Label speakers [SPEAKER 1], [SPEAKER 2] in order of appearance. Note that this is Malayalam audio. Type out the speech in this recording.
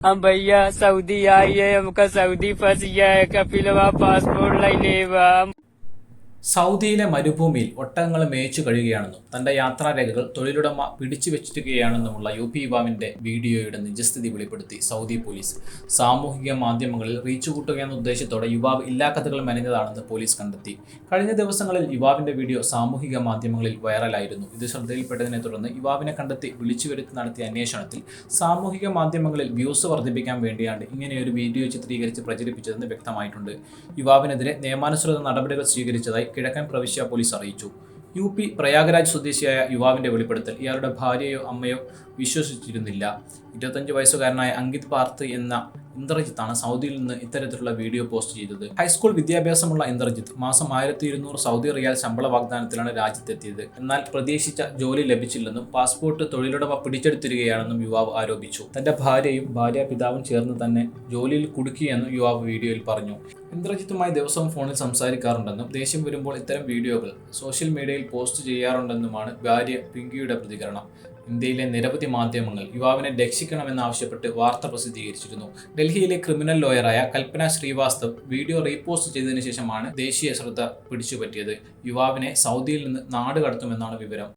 [SPEAKER 1] हम भैया सऊदी है हमका सऊदी फंस गया है कपिलवा पासपोर्ट लाइने बा।
[SPEAKER 2] സൗദിയിലെ മരുഭൂമിയിൽ ഒട്ടകങ്ങൾ മേച്ചു കഴിയുകയാണെന്നും തന്റെ യാത്രാരേഖകൾ തൊഴിലുടമ പിടിച്ചു വെച്ചിരിക്കുകയാണെന്നുമുള്ള യു പി യുവാവിന്റെ വീഡിയോയുടെ നിജസ്ഥിതി വെളിപ്പെടുത്തി സൗദി പോലീസ്. സാമൂഹിക മാധ്യമങ്ങളിൽ റീച്ച് കൂട്ടുകയെന്ന ഉദ്ദേശത്തോടെ യുവാവ് ഇല്ലാ കഥകൾ മെനഞ്ഞതാണെന്ന് പോലീസ് കണ്ടെത്തി. കഴിഞ്ഞ ദിവസങ്ങളിൽ യുവാവിന്റെ വീഡിയോ സാമൂഹിക മാധ്യമങ്ങളിൽ വൈറലായിരുന്നു. ഇത് ശ്രദ്ധയിൽപ്പെട്ടതിനെ തുടർന്ന് യുവാവിനെ കണ്ടെത്തി വിളിച്ചു വരുത്തി നടത്തിയ അന്വേഷണത്തിൽ സാമൂഹിക മാധ്യമങ്ങളിൽ വ്യൂസ് വർദ്ധിപ്പിക്കാൻ വേണ്ടിയാണ് ഇങ്ങനെയൊരു വീഡിയോ ചിത്രീകരിച്ച് പ്രചരിപ്പിച്ചതെന്ന് വ്യക്തമായിട്ടുണ്ട്. യുവാവിനെതിരെ നിയമാനുസൃത നടപടികൾ സ്വീകരിച്ചതായി കിഴക്കൻ പ്രവിശ്യ പോലീസ് അറിയിച്ചു. യു പി പ്രയാഗരാജ് സ്വദേശിയായ യുവാവിന്റെ വെളിപ്പെടുത്തൽ. ഇയാളുടെ ഭാര്യയോ അമ്മയോ വിശ്വസിച്ചിരുന്നില്ല. ഇരുപത്തഞ്ച് വയസ്സുകാരനായ അങ്കിത് പാർത്ത് എന്ന ഇന്ദ്രജിത്താണ് സൗദിയിൽ നിന്ന് ഇത്തരത്തിലുള്ള വീഡിയോ പോസ്റ്റ് ചെയ്തത്. ഹൈസ്കൂൾ വിദ്യാഭ്യാസമുള്ള ഇന്ദ്രജിത്ത് മാസം ആയിരത്തി ഇരുന്നൂറ് സൗദി റിയാൽ ശമ്പള വാഗ്ദാനത്തിലാണ് രാജ്യത്തെത്തിയത്. എന്നാൽ പ്രതീക്ഷിച്ച ജോലി ലഭിച്ചില്ലെന്നും പാസ്പോർട്ട് തൊഴിലുടമ പിടിച്ചെടുത്തിരിക്കുകയാണെന്നും യുവാവ് ആരോപിച്ചു. തന്റെ ഭാര്യയും ഭാര്യ പിതാവും ചേർന്ന് തന്നെ ജോലിയിൽ കുടുക്കിയെന്നും യുവാവ് വീഡിയോയിൽ പറഞ്ഞു. ഇന്ദ്രജിത്തുമായി ദിവസവും ഫോണിൽ സംസാരിക്കാറുണ്ടെന്നും ദേഷ്യം വരുമ്പോൾ ഇത്തരം വീഡിയോകൾ സോഷ്യൽ മീഡിയയിൽ പോസ്റ്റ് ചെയ്യാറുണ്ടെന്നുമാണ് ഭാര്യ പിങ്കിയുടെ പ്രതികരണം. ഇന്ത്യയിലെ നിരവധി മാധ്യമങ്ങൾ യുവാവിനെ രക്ഷിക്കണമെന്നാവശ്യപ്പെട്ട് വാർത്ത പ്രസിദ്ധീകരിച്ചിരുന്നു. ഡൽഹിയിലെ ക്രിമിനൽ ലോയറായ കൽപ്പന ശ്രീവാസ്തവ് വീഡിയോ റീപോസ്റ്റ് ചെയ്തതിനു ശേഷമാണ് ദേശീയ ശ്രദ്ധ പിടിച്ചുപറ്റിയത്. യുവാവിനെ സൗദിയിൽ നിന്ന് നാട് കടത്തുമെന്നാണ് വിവരം.